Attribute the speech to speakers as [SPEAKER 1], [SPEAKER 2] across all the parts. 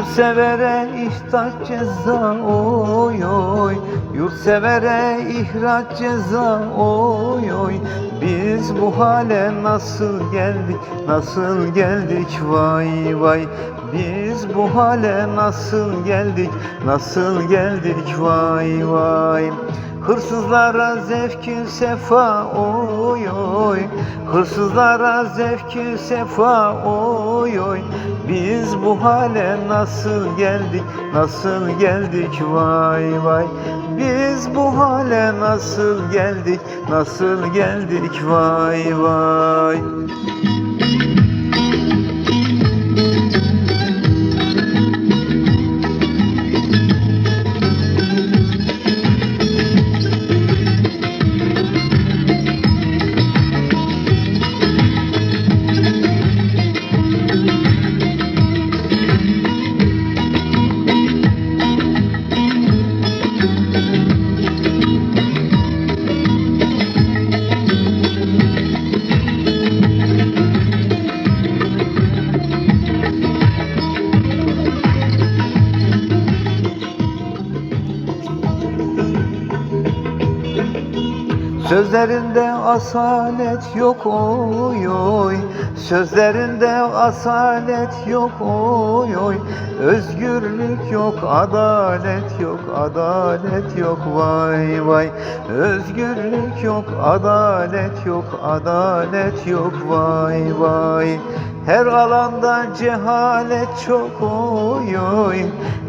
[SPEAKER 1] Yurtsevere ihtaç ceza oy oy. Yurtsevere ihraç ceza oy oy. Biz bu hale nasıl geldik nasıl geldik? Vay vay. Biz bu hale nasıl geldik nasıl geldik? Vay vay Hırsızlara zevkü sefa oy oy. Hırsızlara zevkü sefa oy oy. Biz bu hale nasıl geldik nasıl geldik? Vay vay. Biz bu hale nasıl geldik nasıl geldik? Vay vay Sözlerinde asalet yok oy oy. Sözlerinde asalet yok oy oy. Özgürlük yok, adalet yok, adalet yok vay vay. Özgürlük yok, adalet yok, adalet yok vay vay Her alanda cehalet çok oy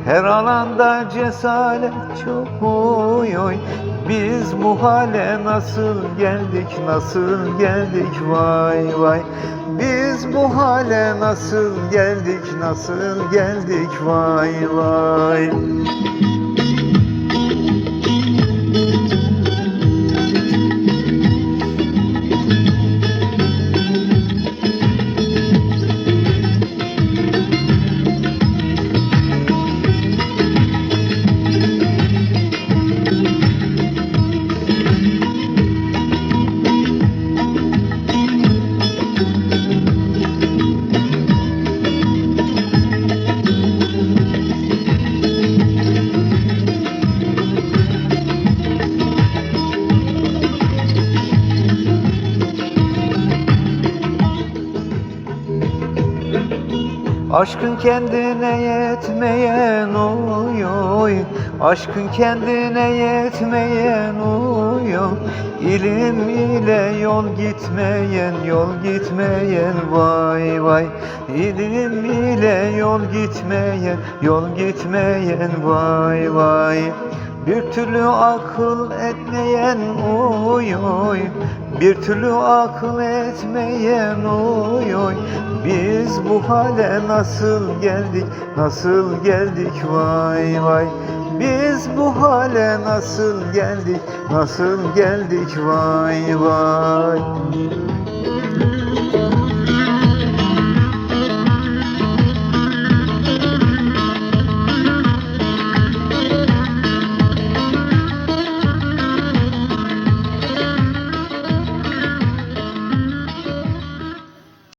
[SPEAKER 1] Her alanda cesaret çok oy biz bu hale nasıl geldik, nasıl geldik? Vay vay. Biz bu hale nasıl geldik, nasıl geldik? Vay vay Aşkın kendine yetmeyen oy Aşkın kendine yetmeyen oy. İlim ile yol gitmeyen yol gitmeyen vay vay. İlim ile yol gitmeyen yol gitmeyen vay vay. Bir türlü akıl etmeyen oy oy Bir türlü akıl etmeyen oy oy. Biz bu hale nasıl geldik nasıl geldik vay vay. Biz bu hale nasıl geldik nasıl geldik vay vay